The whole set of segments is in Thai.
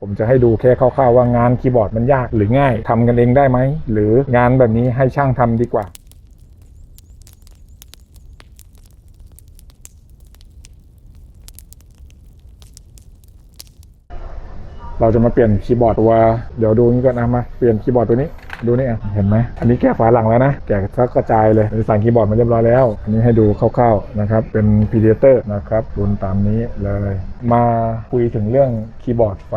ผมจะให้ดูแค่คร่าวๆว่างานคีย์บอร์ดมันยากหรือง่ายทำกันเองได้ไหม หรืองานแบบนี้ให้ช่างทำดีกว่าเราจะมาเปลี่ยนคีย์บอร์ดตัวเดี๋ยวดูนี้ก่อนนะมาเปลี่ยนคีย์บอร์ดตัวนี้ ดูนี่อะเห็นไหมอันนี้แกะฝาหลังแล้วนะ แกะซักกระจายเลยสั่งคีย์บอร์ดมาเรียบร้อยแล้ว อันนี้ให้ดูคร่าวๆนะครับ เป็น Predator นะครับรุ่นตามนี้เลย มาคุยถึงเรื่องคีย์บอร์ดไฟ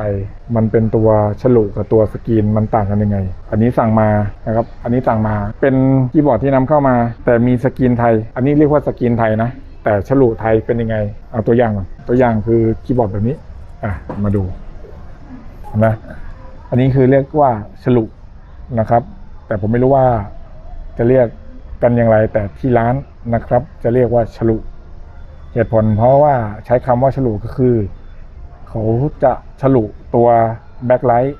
มันเป็นตัวฉลุกับตัวสกรีนมันต่างกันยังไง อันนี้สั่งมานะครับ อันนี้สั่งมา เป็นคีย์บอร์ดที่นำเข้ามา แต่มีสกรีนไทย อันนี้เรียกว่าสกรีนไทยนะ แต่ฉลุไทยเป็นยังไง เอาตัวอย่างก่อนตัวอย่างคือคีย์บอร์ดแบบนี้ อะ มาดูเห็นไหมอันนี้คือเรียกว่าฉลุ นะครับ แต่ผมไม่รู้ว่าจะเรียกกันอย่างไร แต่ที่ร้านนะครับ จะเรียกว่าฉลุเหตุผล เพราะว่าใช้คำว่าฉลุก็คือ เขาจะฉลุตัวแบ็คไลท์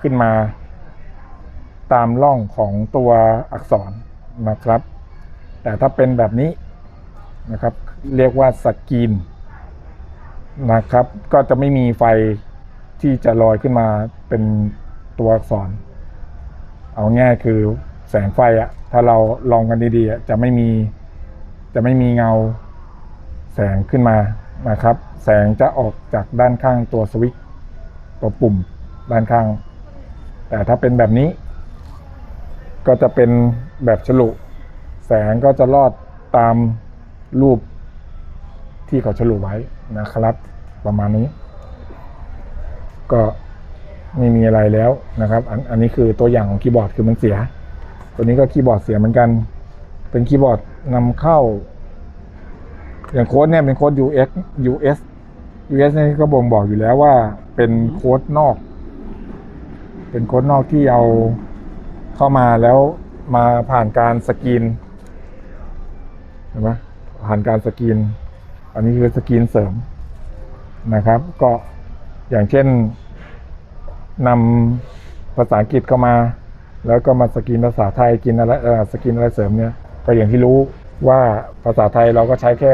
ขึ้นมา ตามร่องของตัวอักษรนะครับ แต่ถ้าเป็นแบบนี้นะครับ เรียกว่าสกรีนนะครับ ก็จะไม่มีไฟที่จะลอยขึ้นมาเป็นตัวอักษร เอาง่ายคือแสงไฟอะถ้าเราลองกันดีๆจะไม่มี จะไม่มีเงาแสงขึ้นมานะครับ แสงจะออกจากด้านข้างตัวสวิตช์ตัวปุ่มด้านข้าง แต่ถ้าเป็นแบบนี้ ก็จะเป็นแบบฉลุ แสงก็จะลอดตามรูปที่เขาฉลุไว้นะครับ ประมาณนี้ ก็ ไม่มีอะไรแล้วนะครับ อันอันนี้คือตัวอย่างของคีย์บอร์ดคือมันเสีย ตัวนี้ก็คีย์บอร์ดเสียเหมือนกัน เป็นคีย์บอร์ดนำเข้า อย่างโค้ดเนี่ยเป็นโค้ด US US US นี่ก็บ่งบอกอยู่แล้วว่าเป็นโค้ดนอก เป็นโค้ดนอกที่เอาเข้ามาแล้วมาผ่านการสกรีนเห็นไหมผ่านการสกรีน อันนี้คือสกรีนเสริมนะครับ ก็อย่างเช่น นำภาษาอังกฤษเข้ามา แล้วก็มาสกรีนภาษาไทยกินอะไรสกรีนอะไรเสริมเนี่ยก็อย่างที่รู้ว่าภาษาไทยเราก็ใช้แค่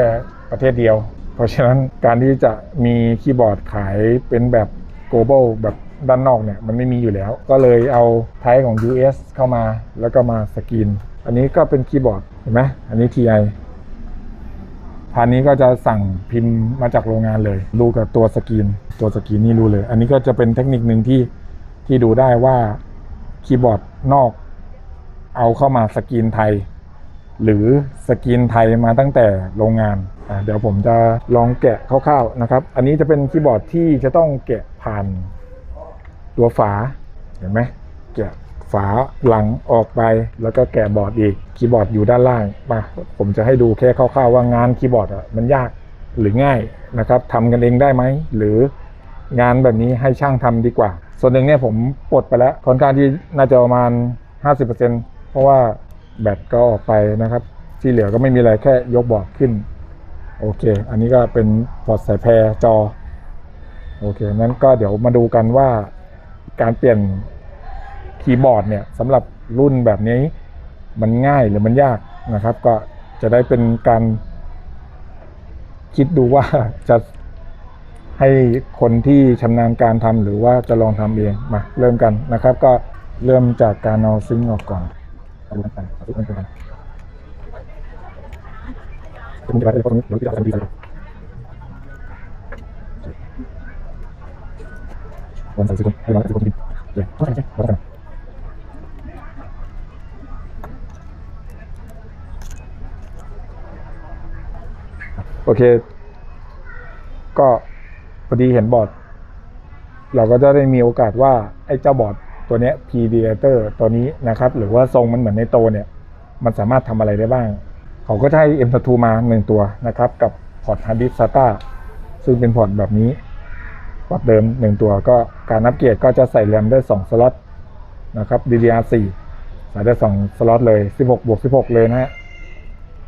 ประเทศเดียว เพราะฉะนั้นการที่จะมีคีย์บอร์ดขายเป็นแบบ global แบบด้านนอกเนี่ยมันไม่มีอยู่แล้ว ก็เลยเอาไทยของ US เข้ามาแล้วก็มาสกรีนอันนี้ก็เป็นคีย์บอร์ดเห็นไหมอันนี้ TI พันนี้ก็จะสั่งพิมพ์มาจากโรงงานเลย ดูกับตัวสกรีน ตัวสกรีนนี่รู้เลย อันนี้ก็จะเป็นเทคนิคหนึ่งที่ที่ดูได้ว่าคีย์บอร์ดนอก เอาเข้ามาสกรีนไทย หรือสกรีนไทยมาตั้งแต่โรงงานเดี๋ยวผมจะลองแกะคร่าวๆนะครับ อันนี้จะเป็นคีย์บอร์ดที่จะต้องแกะผ่านตัวฝาเห็นไหมแกะ ฝาหลังออกไป แล้วก็แกะบอร์ดอีกคีย์บอร์ดอยู่ด้านล่างมาผมจะให้ดูแค่คร่าวๆว่างานคีย์บอร์ดอะมันยากหรือง่ายนะครับทำกันเองได้ไหมหรืองานแบบนี้ให้ช่างทำดีกว่า ส่วนหนึ่งเนี่ยผมปลดไปแล้วค่อนข้างที่น่าจะประมาณ 50%เพราะว่าแบตก็ออกไปนะครับ ที่เหลือก็ไม่มีอะไรแค่ยกบอร์ดขึ้น โอเค อันนี้ก็เป็นพอร์ตสายแพรจอ โอเคนั้นก็เดี๋ยวมาดูกันว่าการเปลี่ยน คีย์บอร์ดเนี่ยสำหรับรุ่นแบบนี้มันง่ายหรือมันยากนะครับ ก็จะได้เป็นการคิดดูว่าจะให้คนที่ชำนาญการทำหรือว่าจะลองทำเองมาเริ่มกันนะครับ ก็เริ่มจากการเอาซิงออกก่อนเอาดูกันเอาดูกันผมจะไปเป็นคนนี้เดี๋ยวจะทำดีเลยวันใส่ซิงค์ให้ร้อยสิบคนดีเดี๋ยวเข้าใจใช่เข้าใจ เค ก็พอดีเห็นบอร์ด เราก็จะได้มีโอกาสว่าไอ้เจ้าบอร์ดตัวเนี้ย Predator ตัวนี้นะครับ หรือว่าทรงมันเหมือนในโตเนี่ย มันสามารถทำอะไรได้บ้าง เขาก็ให้ M2 มาหนึ่งตัวนะครับ กับพอร์ต Hard Disk SATA ซึ่งเป็นพอร์ตแบบนี้พอร์ตเดิมหนึ่งตัวก็การอัปเกรดก็จะใส่แรมได้2สล็อตนะครับ DDR4 ใส่ได้2สล็อตเลย 16บวก16 เลยนะฮะ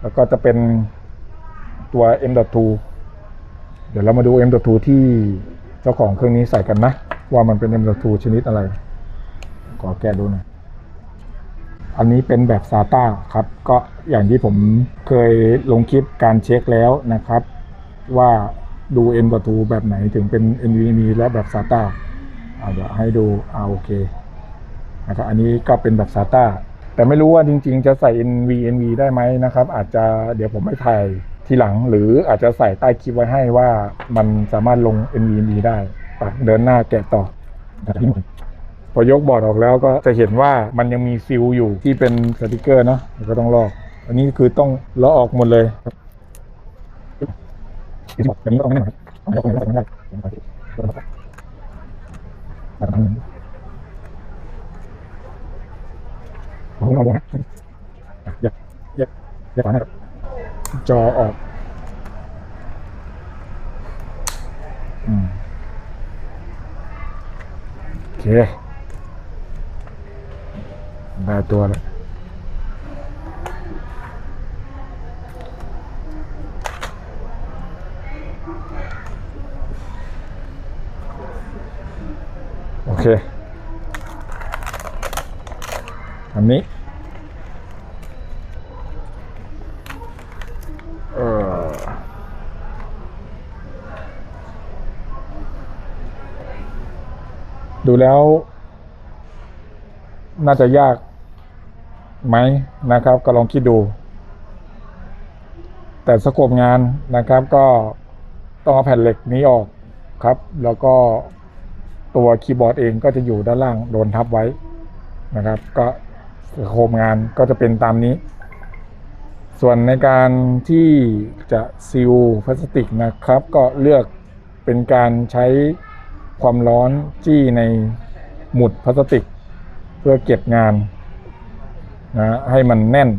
แล้วก็จะเป็น ตัว M.2 เดี๋ยวเรามาดู M.2 ที่เจ้าของเครื่องนี้ใส่กันนะ ว่ามันเป็น M.2 ชนิดอะไร ขอแกะดูหน่อยอันนี้เป็นแบบ SATA ครับ ก็อย่างที่ผมเคยลงคลิปการเช็คแล้วนะครับ ว่าดู M.2 แบบไหนถึงเป็น NVMe และแบบ SATA เอาเดี๋ยวให้ดูเอาโอเคนะครับอันนี้ก็เป็นแบบ SATA แต่ไม่รู้ว่าจริง ๆ จะใส่ NV NV ได้ไหมนะครับ อาจจะเดี๋ยวผมไม่ถ่าย ทีหลังหรืออาจจะใส่ใต้คลิปไว้ให้ว่ามันสามารถลง NV NV ได้ไปเดินหน้าแกะต่อนะครับพอยกบอร์ดออกแล้วก็จะเห็นว่ามันยังมีฟิลอยู่ที่เป็นสติกเกอร์เนาะแล้วก็ต้องลอก อันนี้คือต้องเลาะออกหมดเลยครับอันนี้ต้องไม่ได้ครับต้องยกมือไม่ได้ผมเอาเลยนะอย่าอย่าอย่าขวางนะครับจอออกอืม โอเคได้ตัวแล้ว โอเค อันนี้ เออ ดูแล้ว น่าจะยากไหมนะครับ ก็ลองคิดดู แต่สโคปงานนะครับ ก็ต้องเอาแผ่นเหล็กนี้ออกครับ แล้วก็ตัวคีย์บอร์ดเองก็จะอยู่ด้านล่างโดนทับไว้นะครับ ก็โครงงานก็จะเป็นตามนี้ ส่วนในการที่จะซีลพลาสติกนะครับ ก็เลือกเป็นการใช้ ความร้อนจี้ในหมุดพลาสติก เพื่อเก็บงานนะให้มันแน่น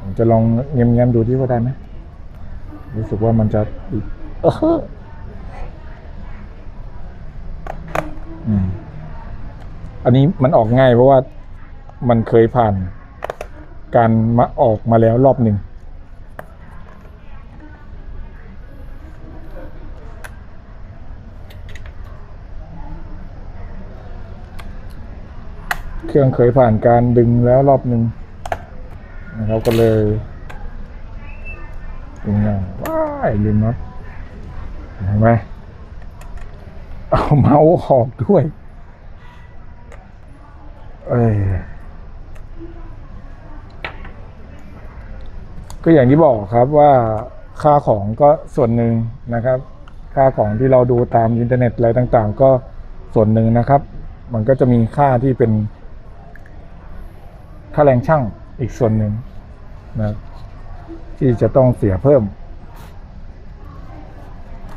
ผมจะลองเงียบๆดูที่ว่าได้ไหมรู้สึกว่ามันจะอีกเออออันนี้มันออกง่ายเพราะว่ามันเคยผ่านการมาออกมาแล้วรอบหนึ่ง เครื่องเคยผ่านการดึงแล้วรอบหนึ่งนะครับก็เลยดึงง่ายว้ายลืมน็อตเห็นไหมเอาเมาส์ออกด้วย เอ้ยก็อย่างที่บอกครับว่าค่าของก็ส่วนหนึ่งนะครับ ค่าของที่เราดูตามอินเทอร์เน็ตอะไรต่างๆ ก็ส่วนหนึ่งนะครับ มันก็จะมีค่าที่เป็น ค่าแรงช่างอีกส่วนหนึ่งนะที่จะต้องเสียเพิ่ม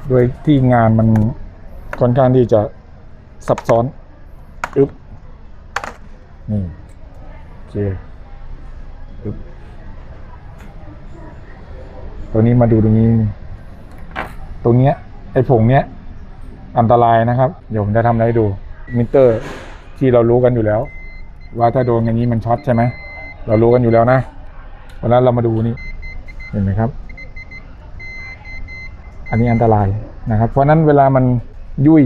โดยที่งานมันค่อนข้างที่จะซับซ้อนอึ๊บนี่โอเคอึ๊บตัวนี้มาดูตรงนี้ ตรงเนี้ยไอ้ผงเนี้ยอันตรายนะครับ เดี๋ยวผมจะทำอะไรดู มิเตอร์ที่เรารู้กันอยู่แล้ว ว่าถ้าโดนอย่างนี้มันช็อตใช่ไหมเรารู้กันอยู่แล้วนะวันนั้นเรามาดูนี่เห็นไหมครับ อันนี้อันตรายนะครับ เพราะฉะนั้นเวลามันยุ่ย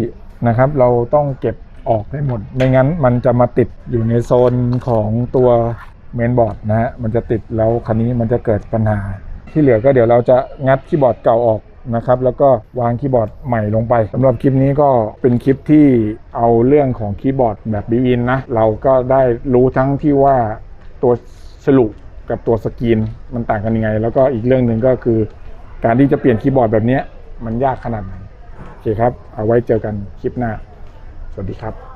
นะครับ เราต้องเก็บออกให้หมด ไม่งั้นมันจะมาติดอยู่ในโซนของตัวเมนบอร์ดนะฮะมันจะติดแล้วคันนี้มันจะเกิดปัญหาที่เหลือก็เดี๋ยวเราจะงัดคีย์บอร์ดเก่าออก นะครับแล้วก็วางคีย์บอร์ดใหม่ลงไปสำหรับคลิปนี้ก็เป็นคลิปที่เอาเรื่องของคีย์บอร์ดแบบบิวอินนะเราก็ได้รู้ทั้งที่ว่าตัวฉลุกับตัวสกรีนมันต่างกันยังไง แล้วก็อีกเรื่องหนึ่งก็คือ การที่จะเปลี่ยนคีย์บอร์ดแบบนี้มันยากขนาดไหนโอเคครับ เอาไว้เจอกันคลิปหน้า สวัสดีครับ